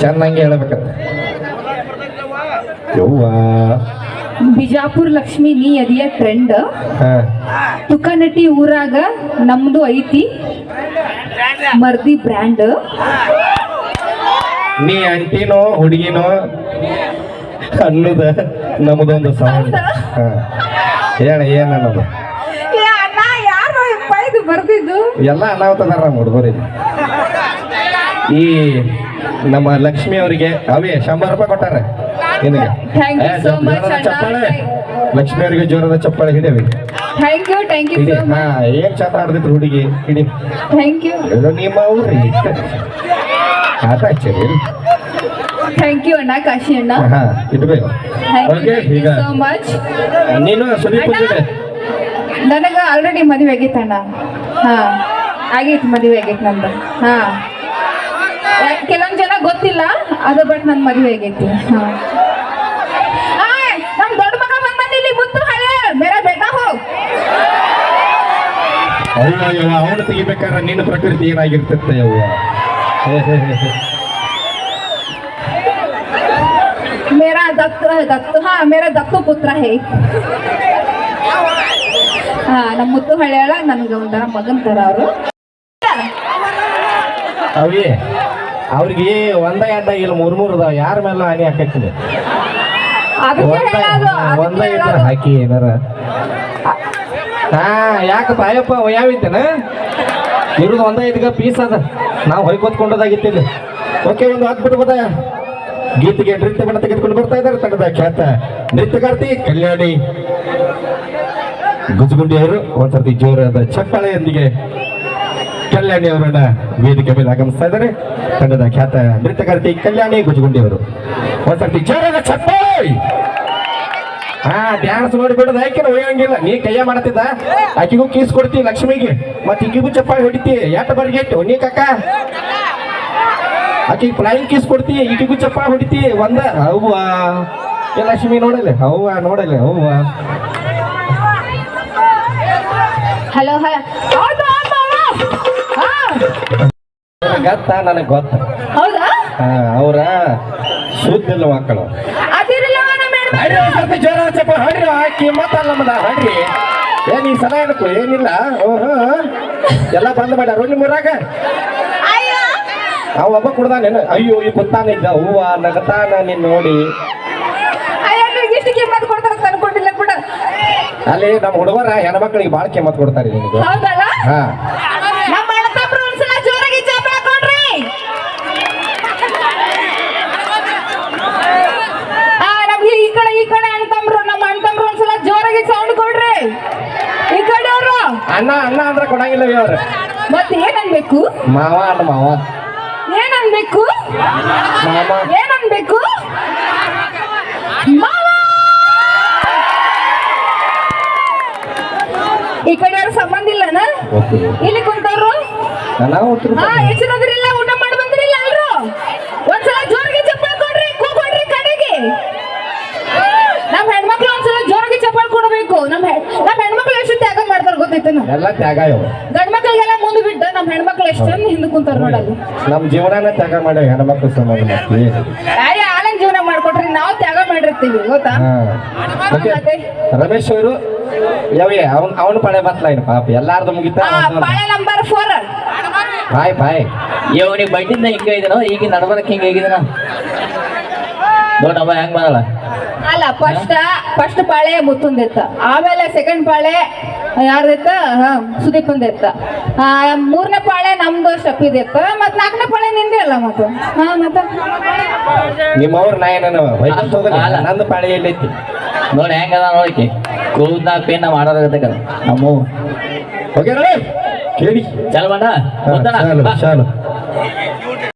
ಚೆನ್ನಾಗಿ ಹೇಳ್ಬೇಕಂತ. ಯವ್ವ. ಬಿಜಾಪುರ ಲಕ್ಷ್ಮಿ ನೀ ಅದಿಯ ಟ್ರೆಂಡ್ ಹಾ. ತುಕನಟಿ ಊರಾಗ ನಮ್ದು ಐತಿ. ಮರ್ದಿ ಬ್ರ್ಯಾಂಡ್ ನೀ ಅಂಟಿನೋ ಹುಡುಗಿನೋ ಅನ್ನೋದ ನಮ್ದೊಂದು ಸಾಂಗ್ ಹೇಳ ಏನ್ ಅನ್ನೋದು? ಬರ್ದಿದ್ದು? ಎಲ್ಲ ಅನಾಹುತದಾರ ಹುಡುಗರಿಗೆ ಈ ನಮ್ಮ ಲಕ್ಷ್ಮಿ ಅವರಿಗೆ ಅವೇ ಶಂಬರ್ ರೂಪಾಯಿ ಕೊಟ್ಟಾರೆ. ನಿನಗೆ. Thank you ಏ, so much, ಜೋರಾದ ಅಣ್ಣ. ಚಪ್ಪಾಳೆ. ಲಕ್ಷ್ಮಿ ಅವರಿಗೆ ಜೋರದ ಚಪ್ಪಾಳೆ ಹಿಡಿಯವಿ ಥ್ಯಾಂಕ್ ಯು ಥ್ಯಾಂಕ್ ಯು ಹಿಡಿ. ಸೋ ಹಾ ಮಚ್ ಏನ್ ಚಟ ಆಡ್ದಿದ್ರು ಹುಡುಗಿ? ಹಿಡಿ. ಥ್ಯಾಂಕ್ ಯು ಇದು ನಿಮ್ಮ ಊರಿ ಆಟ ಹಚ್ಚರಿ ಥ್ಯಾಂಕ್ ಯು ಅಣ್ಣ ಕಾಶಿ ಅಣ್ಣ. ಹಾ ಇಟ್ಬೇಕು thank okay you so much ನೀನು ಸುದೀಪ್ ಅಣ್ಣ. ನನಗ ಆಲ್ರೆಡಿ ಮದುವೆ ಆಗಿತ್ತು ಅಣ್ಣ. ಹಾ ಆಗಿತ್ತು ಮದುವೆ ಆಗಿತ್ತು ನಮ್ದು ಹಾ. ಯಾ- ಕೆಲವೊಂದ್ ಜನ ಗೊತ್ತಿಲ್ಲ ಅದು ಬಟ್ ನನ್ ಮದುವೆ ಆಗೈತಿ ನಮ್ ದೊಡ್ಡ ಮಗ ಬಂದ ಇಲ್ಲಿ ಹಳೆ. ಬೇಟ ಹೋಗ್ ಅವ್ವ ತೆಗಿಬೇಕಾದ್ರೆ ನಿನ್ನ ಪ್ರಕೃತಿ ಏನಾಗಿರ್ತೈತೆ ದತ್ತು ಹಾ ಮೇರಾ ದತ್ತು ಪುತ್ರ ಹೇ. ಹಾ ನಮ್ಮ ಮುತ್ತು ಹಳ್ಳಿಯೊಳಗೆ ನನ್ಗೆ ಒಂಥರ ಮಗನ್ ತರ ಅವರು. ಅವಿ ಅವ್ರಿಗೆ ಒಂದ ಎಡ್ಡ ಇಲ್ಲ ಮೂರ್ ಮೂರ್ ಅದಾವ ಯಾರ ಮೇಲೆ ಹಾನಿ ಹಾಕಿ ಒಂದ ಇದ್ರ ಹಾಕಿ ಏನಾರ? ಹಾ ಯಾಕ ಬಾಯಪ್ಪ ಯಾವಿತ್ತೇನ ಇರೋದು ಒಂದ ಐದ್ಗ ಪೀಸ್ ಅದ. ನಾವು ಹೊಯ್ಕೊತ್ಕೊಂಡದಾಗಿತ್ತಿಲ್ಲ ಓಕೆ ಒಂದು ಹಾಕ್ಬಿಟ್ಟು ಬದ ಗೀತೆಗೆ ನೃತ್ಯ ಬಣ್ಣ ತೆಗೆದುಕೊಂಡು ಬರ್ತಾ ಇದ್ದಾರೆ ತಂಡದ ಖ್ಯಾತ ನೃತ್ಯಗಾರ್ತಿ ಕಲ್ಯಾಣಿ. ಗುಜಗುಂಡಿ ಅವರು ಒಂದ್ಸರ್ತಿ ಜೋರಾದ ಚಪ್ಪಾಳೆಯೊಂದಿಗೆ ಕಲ್ಯಾಣಿ ಅವರನ್ನ ವೇದಿಕೆ ಮೇಲೆ ಆಗಮಿಸ್ತಾ ಇದ್ದಾರೆ. ತಂಡದ ಖ್ಯಾತ ನೃತ್ಯಕರ್ತಿ ಕಲ್ಯಾಣಿ ಗುಜಗುಂಡಿ ಅವರು ಒಂದ್ಸರ್ತಿ ಜೋರಾದ ಚಪ್ಪಾಳೆ ಹಾ ಡ್ಯಾನ್ಸ್ ನೋಡಿಬಿಡೋದು ಆಕೆ ಒಯ್ಯಂಗಿಲ್ಲ. ನೀ ಕೈಯ ಮಾಡ್ತಿದ್ದ? ಆಕಿಗೂ ಕೀಸ್ ಕೊಡ್ತಿ ಲಕ್ಷ್ಮಿಗೆ. ಮತ್ತೆ ಈಗಿಗೂ ಚಪ್ಪಾಳೆ ಹೊಡಿತಿ. ಯಾಟ ಬರ್ಗೆಟ್ಟು ನೀ ಕಾಕ. ಆಕಿಗೆ ಫ್ಲೈಂಗ್ ಕೀಸ್ ಕೊಡ್ತಿ ಈಗಿಗೂ ಚಪ್ಪಾಳೆ ಹೊಡಿತಿ. ಒಂದ, ಅವ್ವ. ಏ, ಲಕ್ಷ್ಮಿ ನೋಡಲ್ಲ ಅವ್ವ ನೋಡಲ್ಲ ಅವ್ವ. ಹಲೋ ಹಲೋ ಗೊತ್ತ ನನಗೆ ಗೊತ್ತ? ಹೌದಾ? ಅವ್ರ ಸುದ್ದಿಲ್ಲ ಮಕ್ಕಳು ಒಂದ್ ಸ್ವಲ್ಪ ಜೋರ ಚಪ್ಪ ಹೊಡ್ರಿ ಹಾಕಿ ಮತ್ತಲ್ಲ ಮದ ಹಡ್ರಿ ಏನ್ ಈ ಸಲ ಏನಕ್ಕೂ ಏನಿಲ್ಲ? ಓಹೋ. ಎಲ್ಲ ಬಂದ್ ಮಾಡ್ಯಾರ ನಿಮ್ಮ ಊರಾಗ? ಅವ ಒಬ್ಬ ಕುಡ್ದಾನೇನು? ಅಯ್ಯೋ ಈ ಕುತ್ತಾನ ಇದ್ದ ಹೂವ ನಗತಾನ ನೀನ್ ನೋಡಿ. ಅಯ್ಯೋ ನಿಮ್ಗೆ ಇಷ್ಟು ಕಿಮ್ಮತ್ ಕೊಡ್ತಾರ ಅಂತ ಅನ್ಕೊಂಡಿಲ್ಲ ಬಿಡ ಅಲ್ಲಿ ನಮ್ಮ ಹುಡುಗರ ಹೆಣ್ಮಕ್ಳಿಗೆ ಬಾಳ ಕಿಮ್ಮತ್ ಕೊಡ್ತಾರೆ ಹೌದಲ್ಲ? ಹಾ ನಮ್ಮ ಅಣ್ಣ ತಮ್ಮರು ಒಂದ್ಸಲ ಜೋರಾಗಿ ಚಪ್ಪಾಳೆ ಹಾಕೊಂಡ್ರಿ ಆ ನಮ್ಗೆ ಈ ಕಡೆ ಈ ಕಡೆ ಅಣ್ಣ ತಮ್ಮರು ನಮ್ಮ ಅಣ್ಣ ತಮ್ಮರು ಒಂದ್ಸಲ ಜೋರಾಗಿ ಸೌಂಡ್ ಕೊಡ್ರಿ ಈ ಕಡೆ ಅವರು ಅಣ್ಣ ಅಣ್ಣ ಅಂದ್ರೆ ಕೊಡಂಗಿಲ್ಲ ಅವ್ರ. ಮತ್ತೆ ಏನನ್ಬೇಕು? ಮಾವ ಅಣ್ಣ ಮಾವ. ಏನನ್ಬೇಕು? ಮಾವ. ಏನನ್ಬೇಕು? ಮಾವ! ಈ ಕಡೆ ಯಾರು ಸಂಬಂಧ ಇಲ್ಲನ? ಇಲ್ಲಿ ಕುಂತವ್ರು? ನಾವು ಹಾ ಹೆಚ್ಚಿನದ್ರಿಲ್ಲ ಊಟ ಮಾಡಿ ಬಂದ್ರಿಲ್ಲ ಎಲ್ರು ಒಂದ್ಸಲ ಜೋರಿಗೆ ಚಪ್ಪಾಳೆ ಕೊಡ್ರಿ ಕೂಕೊಡ್ರಿ ಕಡೆಗೆ ನಮ್ಮ ಹೆಣ್ಮಕ್ಳು ಒಂದ್ಸಲ ಜೋರಿಗೆ ಚಪ್ಪಾಳೆ ಕೊಡ್ಬೇಕು ನಮ್ಮ ಹೆ- ನಮ್ಮ ಹೆಣ್ಮಕ್ಳು ಎಷ್ಟು ತ್ಯಾಗ ಮಾಡ್ತಾರ ಗೊತ್ತೈತೇನು ಎಲ್ಲ ತ್ಯಾಗ ಇವು. ಗಂಡ್ ಮಕ್ಕಳಿಗೆಲ್ಲ ಮುಂದೆ ಬಿಟ್ಟ ನಮ್ಮ ಹೆಣ್ಮಕ್ಳು ಎಷ್ಟೊಂದು ಹಿಂದೆ ಕುಂತಾರ ನೋಡಲ್ಲಿ. ನಮ್ಮ ಜೀವನನ ತ್ಯಾಗ ಮಾಡಿ ಹೆಣ್ಮಕ್ಳು ಮತ್ತೆ ಏನು? ಅಯ್ಯ ಜೀವನ ಮಾಡ್ಕೊಟ್ರಿ ನಾವು ತ್ಯಾಗ ಮಾಡಿರ್ತೀವಿ ಗೊತ್ತಾ? ರಮೇಶ್ ಅವರು ಯಾವೇ ಅವನ್ ಅವನು ಪಡೆ ಬತ್ಲ ಇನ್ನು ಪಾಪ ಎಲ್ಲಾರ್ದು ಮುಗಿತ? ಪಾಳೆ ನಂಬರ್ ಫೋರ್ ಬಾಯ್ ಬಾಯ್. ಇವನಿಗೆ ಬಡ್ಡಿಂದ ಹಿಂಗೆ ಇದನೋ ಈಗ ನಡ್ಬರಕ್ ಹಿಂಗೆ ಹೇಗಿದನ? ನೋಡಮ್ಮ ಹೆಂಗ್ ಮಾಡಲ್ಲ? ಅಲ್ಲ ಫಸ್ಟ್ ಫಸ್ಟ್ ಪಾಳೆ ಮುತ್ತುಂದಿತ್ತ. ಆಮೇಲೆ ಸೆಕೆಂಡ್ ಪಾಳೆ ಯಾರ್ದಿತ್ತ ಹಾ ಸುದೀಪಂದಿತ್ತ ಆ ಮೂರನೇ ಪಾಳೆ ನಮ್ದು ಶಪಿದಿತ್ತ ಮತ್ ನಾಲ್ಕನೇ ಪಾಳೆ ನಿಂದೆ ಅಲ್ಲ ಮತ್ತು ಹಾ ಮತ್ತ? ನಿಮ್ಮವ್ರ ನಾ ಏನೋ. ನಂದು ಪಾಳೆಯಲ್ಲಿ ಎಲ್ಲೈತಿ ನೋಡಿ ಹೆಂಗದ ನೋಡಿಕೆ ಕೂದ್ನ ಪೇನ ಮಾಡೋದಾಗತ್ತ ನಮ್ಮ ಓಕೆ ಕೇಳಿ. ಚಲ್ ಬಂದ?